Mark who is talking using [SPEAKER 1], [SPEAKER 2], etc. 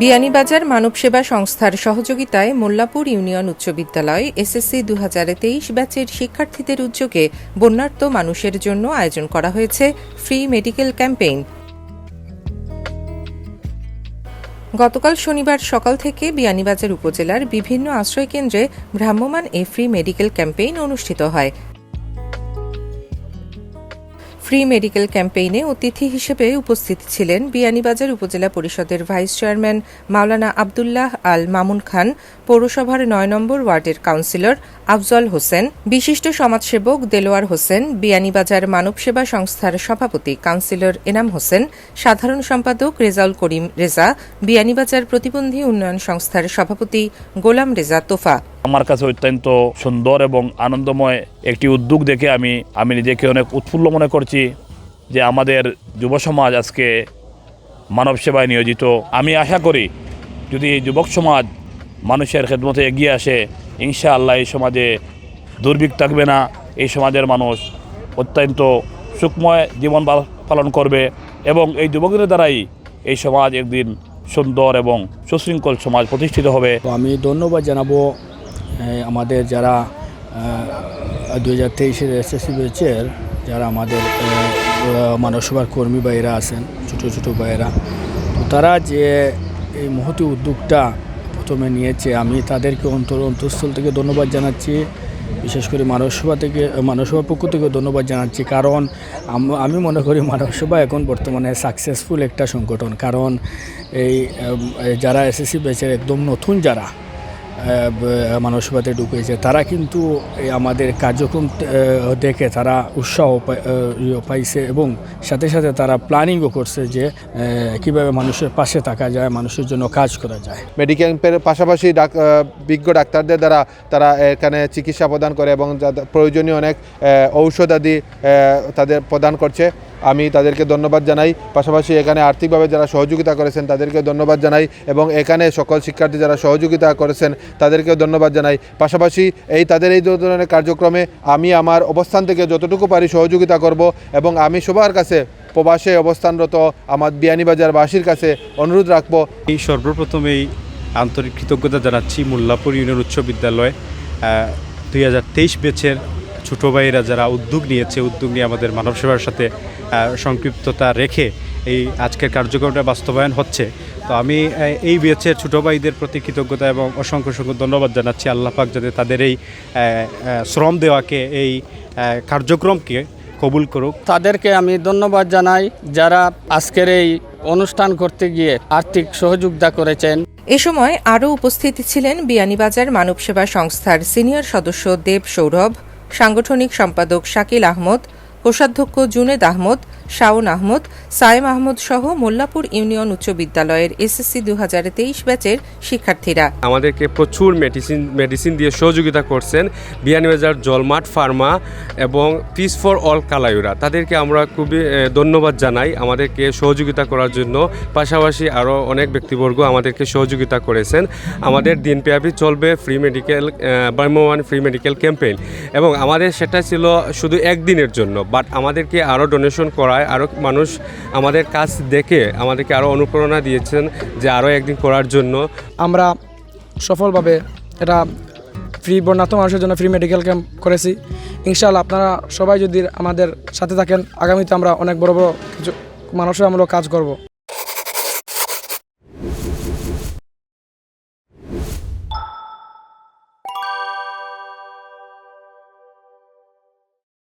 [SPEAKER 1] বিয়ানীবাজার মানব সেবা সংস্থার সহযোগিতায় মোল্লাপুর ইউনিয়ন উচ্চ বিদ্যালয় এসএসসি দু তেইশ ব্যাচের শিক্ষার্থীদের উদ্যোগে বন্যার্ত মানুষের জন্য আয়োজন করা হয়েছে ফ্রি মেডিকেল ক্যাম্পেইন। গতকাল শনিবার সকাল থেকে বিয়ানীবাজার উপজেলার বিভিন্ন আশ্রয়কেন্দ্রে ভ্রাম্যমাণ এ ফ্রি মেডিকেল ক্যাম্পেইন অনুষ্ঠিত হয়। ফ্রি মেডিকেল ক্যাম্পেইনে অতিথি হিসেবে উপস্থিত ছিলেন বিয়ানীবাজার উপজেলা পরিষদের ভাইস চেয়ারম্যান মাওলানা আবদুল্লাহ আল মামুন খান, পৌরসভার নয় নম্বর ওয়ার্ডের কাউন্সিলর আফজল হোসেন, বিশিষ্ট সমাজসেবক দেলোয়ার হোসেন, বিয়ানীবাজার মানব সেবা সংস্থার সভাপতি কাউন্সিলর এনাম হোসেন, সাধারণ সম্পাদক রেজাউল করিম রেজা, বিয়ানীবাজার প্রতিবন্ধী উন্নয়ন সংস্থার সভাপতি গোলাম রেজা তোফা।
[SPEAKER 2] আমার কাছে অত্যন্ত সুন্দর এবং আনন্দময় একটি উদ্যোগ দেখে আমি আমি নিজেকে অনেক উৎফুল্ল মনে করছি যে আমাদের যুব সমাজ আজকে মানব সেবায় নিয়োজিত। আমি আশা করি যদি যুবক সমাজ মানুষের খেদমতে এগিয়ে আসে, ইনশাআল্লাহ এই সমাজে দুর্ভিক্ষ থাকবে না। এই সমাজের মানুষ অত্যন্ত সুখময় জীবন পালন করবে এবং এই যুবকদের দ্বারাই এই সমাজ একদিন সুন্দর এবং সুশৃঙ্খল সমাজ প্রতিষ্ঠিত হবে।
[SPEAKER 3] আমি ধন্যবাদ জানাব আমাদের যারা দু হাজার তেইশের এসএসসি ব্যাচের যারা আমাদের মানবসভার কর্মী ভাইয়েরা আছেন, ছোটো ছোটো ভাইয়েরা, তো তারা যে এই মহতি উদ্যোগটা প্রথমে নিয়েছে, আমি তাদেরকে অন্তর, অন্তঃস্থল থেকে ধন্যবাদ জানাচ্ছি, বিশেষ করে মানবসভা থেকে, মানবসভার পক্ষ থেকে ধন্যবাদ জানাচ্ছি, কারণ আমি মনে করি মানবসভা এখন বর্তমানে সাকসেসফুল একটা সংগঠন, কারণ এই যারা এসএসসি ব্যাচের একদম নতুন যারা মানবসভাতে ঢুকেছে। তারা কিন্তু আমাদের কার্যক্রম দেখে তারা উৎসাহ ইয়ে পাইছে এবং সাথে সাথে তারা প্ল্যানিংও করছে যে কীভাবে মানুষের পাশে থাকা যায়, মানুষের জন্য কাজ করা যায়।
[SPEAKER 4] মেডিকেল পাশাপাশি ডাক বিজ্ঞ ডাক্তারদের দ্বারা তারা এখানে চিকিৎসা প্রদান করে এবং প্রয়োজনীয় অনেক ঔষধাদি তাদের প্রদান করছে। আমি তাদেরকে ধন্যবাদ জানাই। পাশাপাশি এখানে আর্থিকভাবে যারা সহযোগিতা করেছেন তাদেরকে ধন্যবাদ জানাই এবং এখানে সকল শিক্ষার্থী যারা সহযোগিতা করেছেন, তাদেরকেও ধন্যবাদ জানাই। পাশাপাশি এই তাদের এই ধরনের কার্যক্রমে আমি আমার অবস্থান থেকে যতটুকু পারি সহযোগিতা করব এবং আমি সবার কাছে প্রবাসে অবস্থানরত আমার বিয়ানীবাজারবাসীর কাছে অনুরোধ রাখব।
[SPEAKER 5] এই সর্বপ্রথমেই আন্তরিক কৃতজ্ঞতা জানাচ্ছি মোল্লাপুর ইউনিয়ন উচ্চ বিদ্যালয় দুই হাজার তেইশ ব্যাচের ছোটো ভাইয়েরা যারা উদ্যোগ নিয়েছে উদ্যোগ নিয়ে আমাদের মানব সেবার সাথে সংক্ষিপ্ততা রেখে এই আজকের কার্যক্রমটা বাস্তবায়ন হচ্ছে। তো আমি এই ব্যাচের ছোটো ভাইদের প্রতি কৃতজ্ঞতা এবং অসংখ্য অসংখ্য ধন্যবাদ জানাচ্ছি। আল্লাহ পাক যাতে তাদের এই শ্রম দেওয়াকে এই কার্যক্রমকে কবুল করুক।
[SPEAKER 3] তাদেরকে আমি ধন্যবাদ জানাই যারা আজকের এই অনুষ্ঠান করতে গিয়ে আর্থিক সহযোগিতা করেছেন।
[SPEAKER 1] এ সময় আরও উপস্থিত ছিলেন বিয়ানীবাজার মানব সেবা সংস্থার সিনিয়র সদস্য দেব সৌরভ সাংগঠনিক সম্পাদক শাকিল আহমদ কোষাধ্যক্ষ জুনেদ আহমদ, শাওন আহমদ, সায়েম আহমদ সহ মোল্লাপুর ইউনিয়ন উচ্চ বিদ্যালয়ের এসএসসি দু হাজার তেইশ ব্যাচের শিক্ষার্থীরা।
[SPEAKER 6] আমাদেরকে প্রচুর মেডিসিন মেডিসিন দিয়ে সহযোগিতা করছেন বিয়ানীবাজার জলমাট ফার্মা এবং পিস ফর অল কালায়ুরা তাদেরকে আমরা খুবই ধন্যবাদ জানাই আমাদেরকে সহযোগিতা করার জন্য। পাশাপাশি আরও অনেক ব্যক্তিবর্গ আমাদেরকে সহযোগিতা করেছেন। আমাদের দিনব্যাপী চলবে ফ্রি মেডিকেল বার্মোয়ান ফ্রি মেডিকেল ক্যাম্পেইন এবং আমাদের সেটা ছিল শুধু একদিনের জন্য। বাট আমাদেরকে আরও ডোনেশন করায় আরও মানুষ আমাদের কাজ দেখে আমাদেরকে আরও অনুপ্রেরণা দিয়েছেন যে আরও একদিন করার জন্য।
[SPEAKER 7] আমরা সফলভাবে এটা ফ্রি বর্ণাত্ম মানুষের জন্য ফ্রি মেডিকেল ক্যাম্প করেছি। ইনশাল্লাহ আপনারা সবাই যদি আমাদের সাথে থাকেন, আগামীতে আমরা অনেক বড় বড় কিছু মানুষের আমরা কাজ করব।